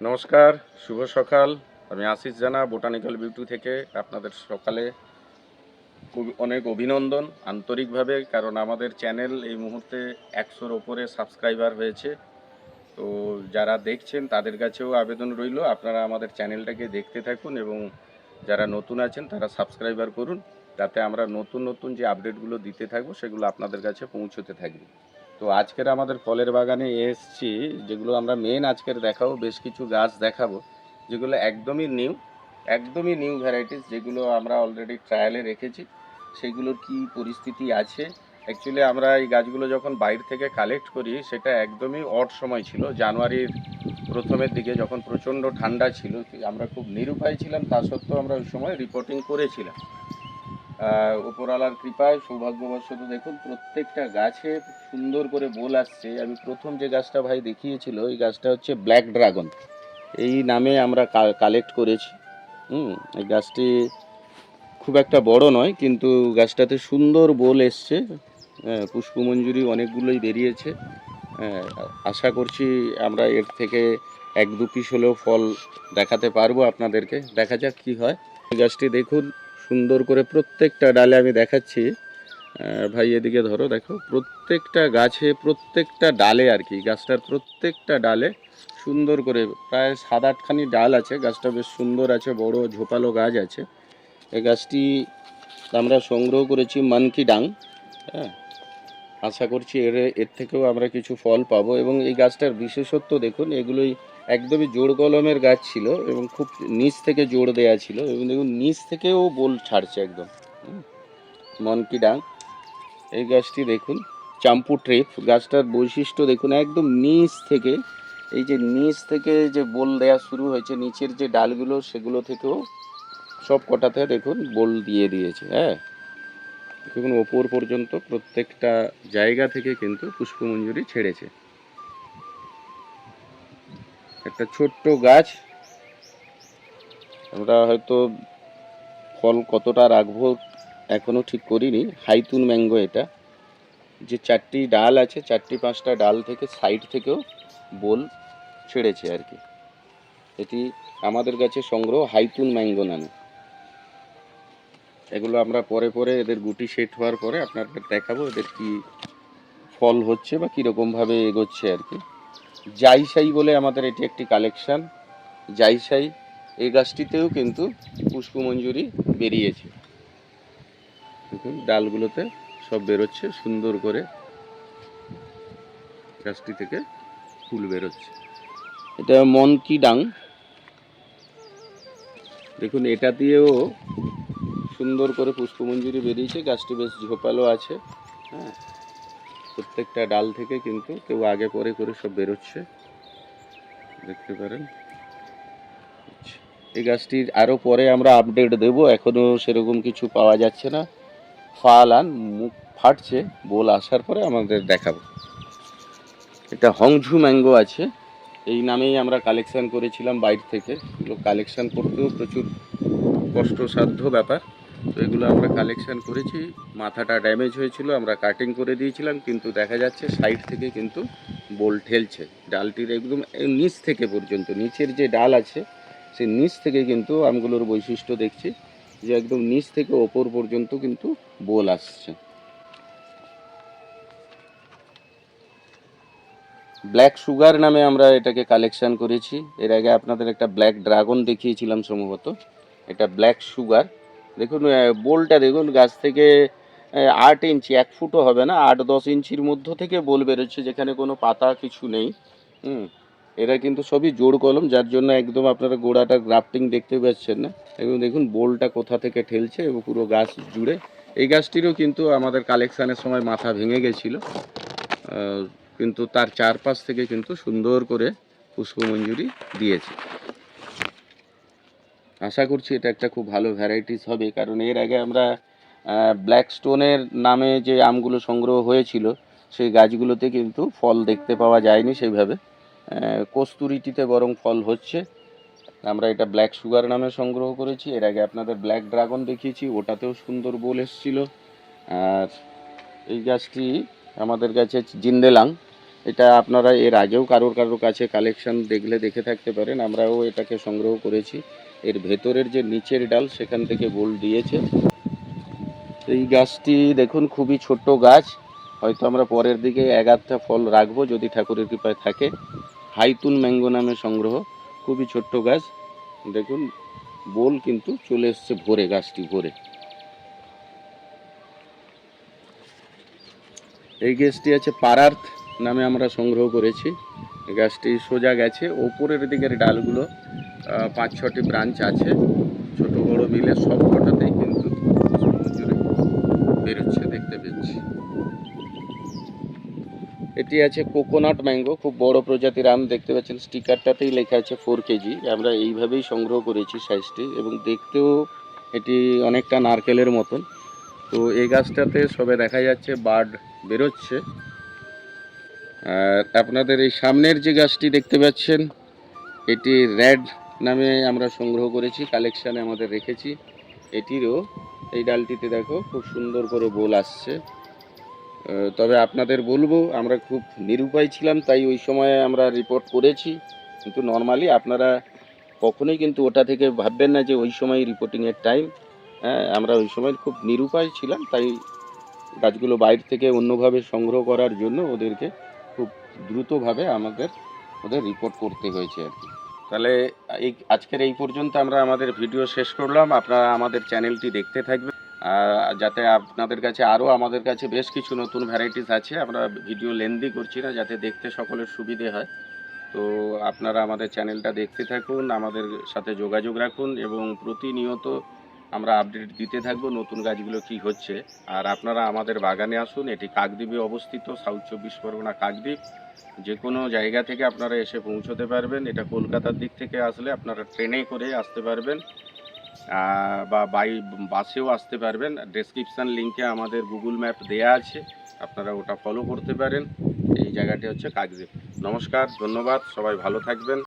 নমস্কার, শুভ সকাল। আমি আশিস জানা বোটানিক্যাল বিউটি থেকে। আপনাদের সকালে অনেক অভিনন্দন আন্তরিকভাবে, কারণ আমাদের চ্যানেল এই মুহূর্তে একশোর ওপরে সাবস্ক্রাইবার হয়েছে। তো যারা দেখছেন, তাদের কাছেও আবেদন রইল। আপনারা আমাদের চ্যানেলটাকে দেখতে থাকুন এবং যারা নতুন আছেন, তারা সাবস্ক্রাইবার করুন। যাতে আমরা নতুন নতুন যে আপডেটগুলো দিতে থাকব, সেগুলো আপনাদের কাছে পৌঁছতে থাকবে তো আজকের আমাদের ফলের বাগানে এসছি, যেগুলো আমরা মেন আজকের দেখাবো, বেশ কিছু গাছ দেখাবো, যেগুলো একদমই নিউ একদমই নিউ ভ্যারাইটিস যেগুলো আমরা অলরেডি ট্রায়ালে রেখেছি। সেগুলোর কি পরিস্থিতি আছে? অ্যাকচুয়ালি আমরা এই গাছগুলো যখন বাইরে থেকে কালেক্ট করি, সেটা একদমই অট সময় ছিল। জানুয়ারির প্রথমের দিকে যখন প্রচণ্ড ঠান্ডা ছিল, আমরা খুব নিরুপায় ছিলাম, তা সত্ত্বেও আমরা ওই সময় রিপোর্টিং করেছিলাম। আহ, উপরওয়ালার কৃপায় সৌভাগ্যবশত দেখুন প্রত্যেকটা গাছে সুন্দর করে বোল আসছে। আমি প্রথম যে গাছটা ভাই দেখিয়েছিল এই গাছটা হচ্ছে ব্ল্যাক ড্রাগন এই নামে আমরা কালেক্ট করেছি। হুম এই গাছটি খুব একটা বড় নয় কিন্তু গাছটাতে সুন্দর বোল এসছে। পুষ্পমঞ্জুরি অনেকগুলোই বেরিয়েছে। আশা করছি আমরা এর থেকে এক দু পিস হলেও ফল দেখাতে পারব আপনাদেরকে। দেখা যাক কি হয়। গাছটি দেখুন সুন্দর করে প্রত্যেকটা ডালে আমি দেখাচ্ছি। ভাই, এদিকে ধরো, দেখো, প্রত্যেকটা গাছে, প্রত্যেকটা ডালে আর কি, গাছটার প্রত্যেকটা ডালে সুন্দর করে প্রায় সাত আটখানি ডাল আছে। গাছটা বেশ সুন্দর আছে, বড় ঝোপালো গাছ আছে। এই গাছটি আমরা সংগ্রহ করেছি মানকি ডাং হ্যাঁ আশা করছি এর এর থেকেও আমরা কিছু ফল পাবো এবং এই গাছটার বিশেষত্ব দেখুন, এগুলোই একদমই জোর কলমের গাছ ছিল এবং খুব নিচ থেকে জোর দেয়া ছিল এবং দেখুন, নিচ থেকেও বোল ছাড়ছে একদম। মনকি ডাং এই গাছটি দেখুন চাম্পু ট্রেপ গাছটার বৈশিষ্ট্য দেখুন, একদম নিচ থেকে, এই যে নিচ থেকে যে বোল দেয়া শুরু হয়েছে, নিচের যে ডালগুলো, সেগুলো থেকেও সব কটাতে দেখুন বোল দিয়ে দিয়েছে হ্যাঁ। দেখুন, ওপর পর্যন্ত প্রত্যেকটা জায়গা থেকে কিন্তু পুষ্পমঞ্জুরি ছেড়েছে। একটা ছোট্ট গাছ, আমরা হয়তো ফল কতটা রাখব এখনও ঠিক করিনি। হাইতুন ম্যাঙ্গো এটা। যে চারটি ডাল আছে, চারটি পাঁচটা ডাল থেকে সাইড থেকেও বোল ছেড়েছে আর কি। এটি আমাদের কাছে সংগ্রহ হাইতুন ম্যাঙ্গো নামে। এগুলো আমরা পরে পরে এদের গুটি সেট হওয়ার পরে আপনাদের দেখাবো এদের কি ফল হচ্ছে বা কীরকমভাবে এগোচ্ছে আর কি। জাইসাই বলে আমাদের এটি একটি কালেকশান। জাইসাই এই গাছটিতেও কিন্তু পুষ্পমঞ্জুরি বেরিয়েছে। দেখুন ডালগুলোতে সব বেরোচ্ছে, সুন্দর করে গাছটি থেকে ফুল বেরোচ্ছে। এটা মনকি ডাং দেখুন, এটা দিয়েও সুন্দর করে পুষ্পমঞ্জুরি বেরিয়েছে। গাছটি বেশ ঝোপালো আছে। হ্যাঁ প্রত্যেকটা ডাল থেকে কিন্তু কেউ আগে পরে করে সব বেরোচ্ছে। দেখতে পারেন। এই গাছটির আরও পরে আমরা আপডেট দেব। এখনও সেরকম কিছু পাওয়া যাচ্ছে না। ফাল আন মুখ ফাটছে। বোল আসার পরে আমাদের দেখাবো। এটা হংঝু ম্যাঙ্গো আছে। এই নামেই আমরা কালেকশান করেছিলাম বাইর থেকে। এগুলো কালেকশন করতেও প্রচুর কষ্টসাধ্য ব্যাপার। তো এগুলো আমরা কালেকশান করেছি। মাথাটা ড্যামেজ হয়েছিল, আমরা কাটিং করে দিয়েছিলাম, কিন্তু দেখা যাচ্ছে সাইড থেকে কিন্তু বোল ঠেলছে। ডালটির একদম নিচ থেকে পর্যন্ত, নিচের যে ডাল আছে, সেই নিচ থেকে কিন্তু আমগুলোর বৈশিষ্ট্য দেখছি যে একদম নিচ থেকে ওপর পর্যন্ত কিন্তু বোল আসছে। ব্ল্যাক সুগার নামে আমরা এটাকে কালেকশন করেছি। এর আগে আপনাদের একটা ব্ল্যাক ড্রাগন দেখিয়েছিলাম সম্ভবত। এটা ব্ল্যাক সুগার দেখুন বোলটা দেখুন, গাছ থেকে আট ইঞ্চি, এক ফুটও হবে না, আট দশ ইঞ্চির মধ্য থেকে বোল বেরোচ্ছে, যেখানে কোনো পাতা কিছু নেই। হুম, এরা কিন্তু সবই জোর কলম, যার জন্য একদম আপনারা গোড়াটা গ্রাফটিং দেখতে পাচ্ছেন না। এবং দেখুন, বোলটা কোথা থেকে ঠেলছে, এবং পুরো গাছ জুড়ে। এই গাছটিরও কিন্তু আমাদের কালেকশানের সময় মাথা ভেঙে গেছিল। কিন্তু তার চারপাশ থেকে কিন্তু সুন্দর করে পুষ্পমঞ্জুরি দিয়েছে। আশা করছি এটা একটা খুব ভালো ভ্যারাইটিস হবে, কারণ এর আগে আমরা ব্ল্যাক স্টোনের নামে যে আমগুলো সংগ্রহ হয়েছিল, সেই গাছগুলোতে কিন্তু ফল দেখতে পাওয়া যায়নি সেইভাবে। কস্তুরিটিতে বরং ফল হচ্ছে। আমরা এটা ব্ল্যাক সুগার নামে সংগ্রহ করেছি, এর আগে আপনাদের ব্ল্যাক ড্রাগন দেখিয়েছি, ওটাতেও সুন্দর বোল এসেছিল। আর এই গাছটি আমাদের কাছে জিন্দেলাং, এটা আপনারা এর আগেও কারোর কারোর কাছে কালেকশন দেখলে দেখে থাকতে পারেন, আমরাও এটাকে সংগ্রহ করেছি। এর ভেতরের যে নিচের ডাল, সেখান থেকে গোল দিয়েছে। এই গাছটি দেখুন, খুবই ছোট্ট গাছ। হয়তো আমরা পরের দিকে এক আধটা ফল রাখব, যদি ঠাকুরের কৃপায় থাকে। হাইতুন ম্যাঙ্গো নামে সংগ্রহ। খুবই ছোট্ট গাছ। দেখুন, বোল কিন্তু চলে এসছে ভরে, গাছটি ভরে। এই গাছটি আছে পারার্থ নামে আমরা সংগ্রহ করেছি। গাছটি সোজা গেছে। ওপরের দিকের ডালগুলো পাঁচ ছটি ব্রাঞ্চ আছে। ছোট, বড় মিলে সব কটাতেই কিন্তু বেরোচ্ছে দেখতে পেয়েছি। এটি আছে কোকোনাট ম্যাঙ্গো, খুব বড় প্রজাতির আম দেখতে পাচ্ছেন। স্টিকারটাতেই লেখা আছে ফোর কেজি। আমরা এইভাবেই সংগ্রহ করেছি সাইজটি এবং দেখতেও এটি অনেকটা নারকেলের মতন। তো এই গাছটাতে সবে দেখা যাচ্ছে বার্ড বেরোচ্ছে। আর আপনাদের এই সামনের যে গাছটি দেখতে পাচ্ছেন, এটি রেড নামে আমরা সংগ্রহ করেছি কালেকশানে আমাদের রেখেছি। এটিরও, এই ডালটিতে দেখো, খুব সুন্দর করে বোল আসছে। তবে আপনাদের বলব, আমরা খুব নিরুপায় ছিলাম, তাই ওই সময় আমরা রিপোর্ট করেছি। কিন্তু নর্মালি আপনারা কখনোই কিন্তু ওটা থেকে ভাববেন না যে ওই সময় রিপোর্টিংয়ের টাইম হ্যাঁ আমরা ওই সময় খুব নিরুপায় ছিলাম, তাই গাছগুলো বাইরে থেকে অন্যভাবে সংগ্রহ করার জন্য ওদেরকে খুব দ্রুতভাবে আমাদের, ওদের রিপোর্ট করতে হয়েছে আর কি। তাহলে এই আজকের এই পর্যন্ত আমরা আমাদের ভিডিও শেষ করলাম। আপনারা আমাদের চ্যানেলটি দেখতে থাকবেন। যাতে আপনাদের কাছে আরও আমাদের কাছে বেশ কিছু নতুন ভ্যারাইটিস আছে। আমরা ভিডিও লেন্দি করছি না, যাতে দেখতে সকলের সুবিধে হয়। তো আপনারা আমাদের চ্যানেলটা দেখতে থাকুন, আমাদের সাথে যোগাযোগ রাখুন এবং প্রতিনিয়ত আমরা আপডেট দিতে থাকব নতুন গাছগুলো কি হচ্ছে। আর আপনারা আমাদের বাগানে আসুন, এটি কাকদ্বীপে অবস্থিত সাউথ চব্বিশ পরগনা কাকদ্বীপ। যে কোনো জায়গা থেকে আপনারা এসে পৌঁছতে পারবেন। এটা কলকাতার দিক থেকে আসলে আপনারা ট্রেনে করে আসতে পারবেন বা বাই, বাসেও আসতে পারবেন। ডেসক্রিপশান লিঙ্কে আমাদের গুগল ম্যাপ দেয়া আছে, আপনারা ওটা ফলো করতে পারেন। এই জায়গাটি হচ্ছে কাকদ্বীপ। নমস্কার, ধন্যবাদ, সবাই ভালো থাকবেন।